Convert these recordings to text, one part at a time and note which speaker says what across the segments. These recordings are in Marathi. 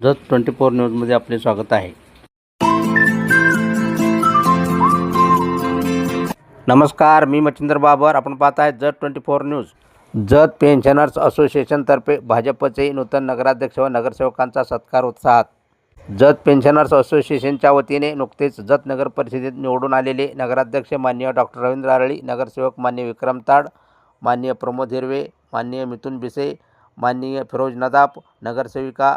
Speaker 1: जत ट्वेंटी फोर न्यूजमध्ये आपले स्वागत आहे. नमस्कार मी मच्छिंद्र बाबर. आपण पाहत आहे Jat twenty four news. Jat pensioners असोसिएशनतर्फे भाजपचे नूतन नगराध्यक्ष व नगरसेवकांचा सत्कार उत्साहात. जत पेन्शनर्स असोसिएशनच्या वतीने नुकतेच जत नगर परिषदेत निवडून आलेले नगराध्यक्ष माननीय डॉक्टर रवींद्र आरळी नगरसेवक मान्य विक्रम ताड माननीय प्रमोद हिरवे माननीय मिथुन बिसे माननीय फिरोज नदाप नगरसेविका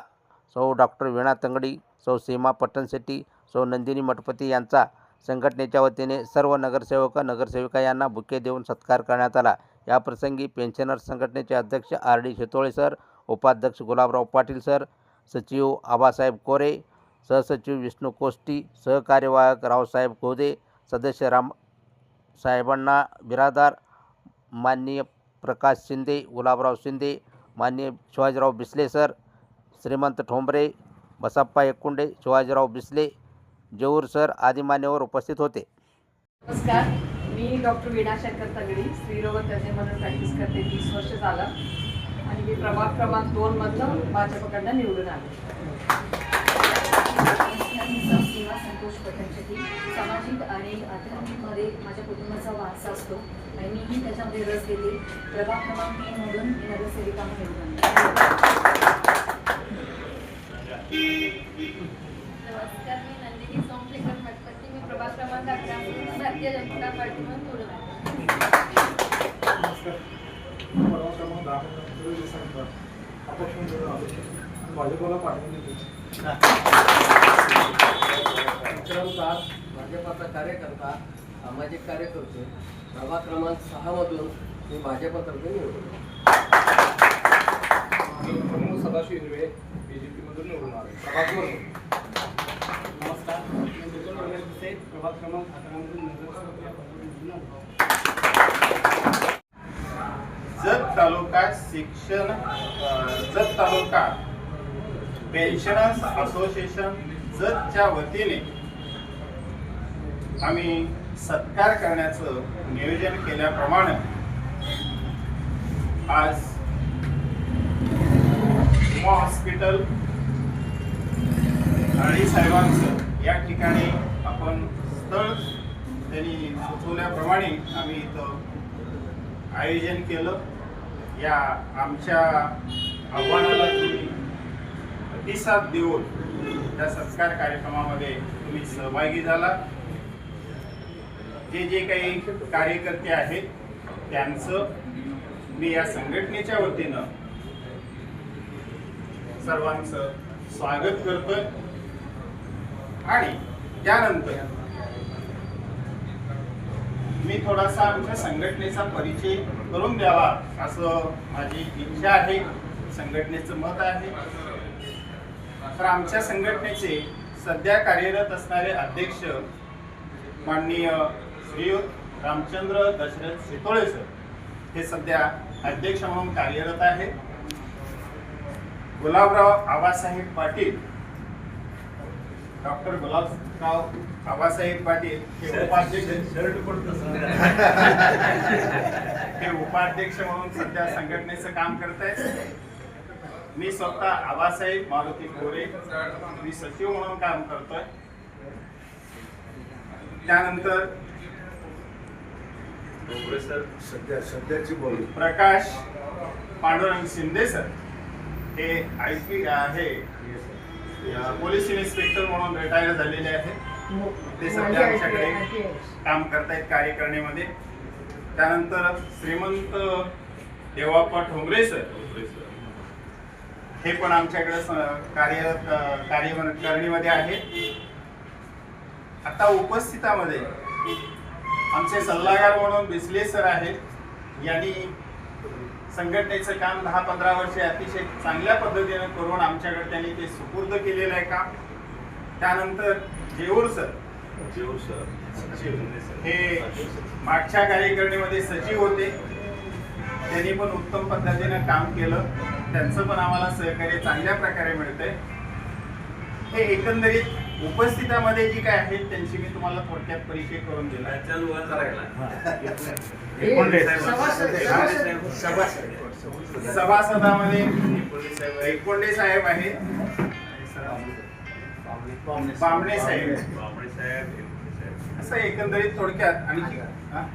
Speaker 1: सौ डॉक्टर वीणा तंगडी सौ सीमा पट्टणशेट्टी सौ नंदिनी मठपती यांचा संघटनेच्या वतीने सर्व नगरसेवक नगरसेविका यांना बुके देऊन सत्कार करण्यात आला. याप्रसंगी पेन्शनर्स संघटनेचे अध्यक्ष आर डी शेतोळे सर उपाध्यक्ष गुलाबराव पाटील सर सचिव आबासाहेब कोरे सहसचिव विष्णू कोष्टी सहकार्यवाहक रावसाहेब गोदे सदस्य राम साहेबांना बिरादार माननीय प्रकाश शिंदे गुलाबराव शिंदे माननीय शिवाजीराव बिस्ले सर श्रीमंत ठोंबरे बसप्पा एककुंडे शिवाजीराव बिस्ले जेऊर सर आदी मान्यवर उपस्थित होते.
Speaker 2: नमस्कार. मी डॉक्टर वीणा शंकर तगडी स्त्रीरोग तज्ज्ञ म्हणून प्रॅक्टिस करते. तीस वर्ष झालं. आणि मी प्रभाग क्रमांक दोन मधनं भाजपकडनं निवडून आले.
Speaker 3: मी सेवा संतोष पटणशेट्टी सामाजिक आणि आध्यात्मिकमध्ये माझ्या कुटुंबाचा वारसा असतो. आणि मीही त्याच्यामध्ये रस घेते. प्रभाग क्रमांक तीनमधून मी नगरसेविका म्हणून निवडून आले.
Speaker 4: नमस्कार मी नंदिनी सोमशेखर मठपती मी प्रभाग क्रमांक अकरा भारतीय जनता पार्टी म्हणून निवडून आले
Speaker 5: नमस्कार परवा क्रमांक दहा पंधरा दिवसानंतर अपक्ष निवडून आलो आणि भाजपला पाठवून देतो
Speaker 6: भाजपाचा कार्यकर्ता सामाजिक कार्यकर्ते प्रभाग क्रमांक सहामधून मी भाजपातर्फे निवडून
Speaker 5: सदाशिव हिरवे बी जे पीमधून निवडून आले सभागृह दोन
Speaker 7: नमस्कार मी बिपिन रमेश बिसे प्रभाग क्रमांक अकरामधून
Speaker 8: जत तालुका शिक्षण जत तालुका पेन्शनर्स असोसिएशन जतच्या वतीने आम्ही सत्कार करण्याचं नियोजन केल्याप्रमाणे आज हॉस्पिटल आणि साहेबांचं या ठिकाणी आपण स्थळ त्यांनी सुचवल्याप्रमाणे आम्ही इथं आयोजन केलं. या आमच्या आव्हानाला तुम्ही प्रतिसाद देऊन त्या सत्कार कार्यक्रमामध्ये तुम्ही सहभागी झाला जे जे काही कार्यकर्ते आहेत त्यांचं मी या संघटनेच्या वतीनं सर्वांचं स्वागत करतोय. आणि त्यानंतर मी थोडासा आमच्या संघटनेचा परिचय करून द्यावा असं माझी इच्छा आहे. संघटनेचं मत आहे. तर आमच्या संघटनेचे सध्या कार्यरत असणारे अध्यक्ष माननीय श्रीयुत रामचंद्र दशरथ शितोळे सर हे सध्या अध्यक्ष म्हणून कार्यरत आहेत. गुलाबराव आबासाहेब पाटील डॉक्टर गुलाबराव आबासाहेब पाटील हे उपाध्यक्ष हे उपाध्यक्ष म्हणून सध्या संघटनेचं काम करत आहेत मी स्वतः आबासाहेब मारुती गोरे मी सचिव म्हणून काम करतोय. त्यानंतर
Speaker 5: सध्या सध्याची बोल.
Speaker 8: प्रकाश पांडुरंग शिंदे सर. हे आय पी आहे पोलीस इन्स्पेक्टर म्हणून रिटायर झालेले आहेत. ते सध्या आमच्याकडे काम करतायत कार्यकारिणीमध्ये. त्यानंतर श्रीमंत देवाप्पा ठोंबरे सर. हे पण आमच्याकडे अ, कार्यकारिणीमध्ये आहेत. आता उपस्थितामध्ये आमचे सल्लागार म्हणून बिस्ले सर आहेत. यांनी संघटनेचं काम दहा पंधरा वर्षे अतिशय चांगल्या पद्धतीने करून आमच्याकडे त्यांनी ते सुपूर्द केलेलं आहे काम. त्यानंतर जेऊर सर. हे मागच्या कार्यकारिणीमध्ये सचिव होते. त्यांनी पण उत्तम पद्धतीने काम केलं. त्यांचं पण आम्हाला सहकार्य चांगल्या प्रकारे मिळतंय. हे एकंदरीत उपस्थितामध्ये जी काय आहेत त्यांची मी तुम्हाला थोडक्यात परिचय करून दिला. सभासदामध्ये एकोंडे साहेब आहेत. बामणे साहेब. असं एकंदरीत थोडक्यात आणखी हा?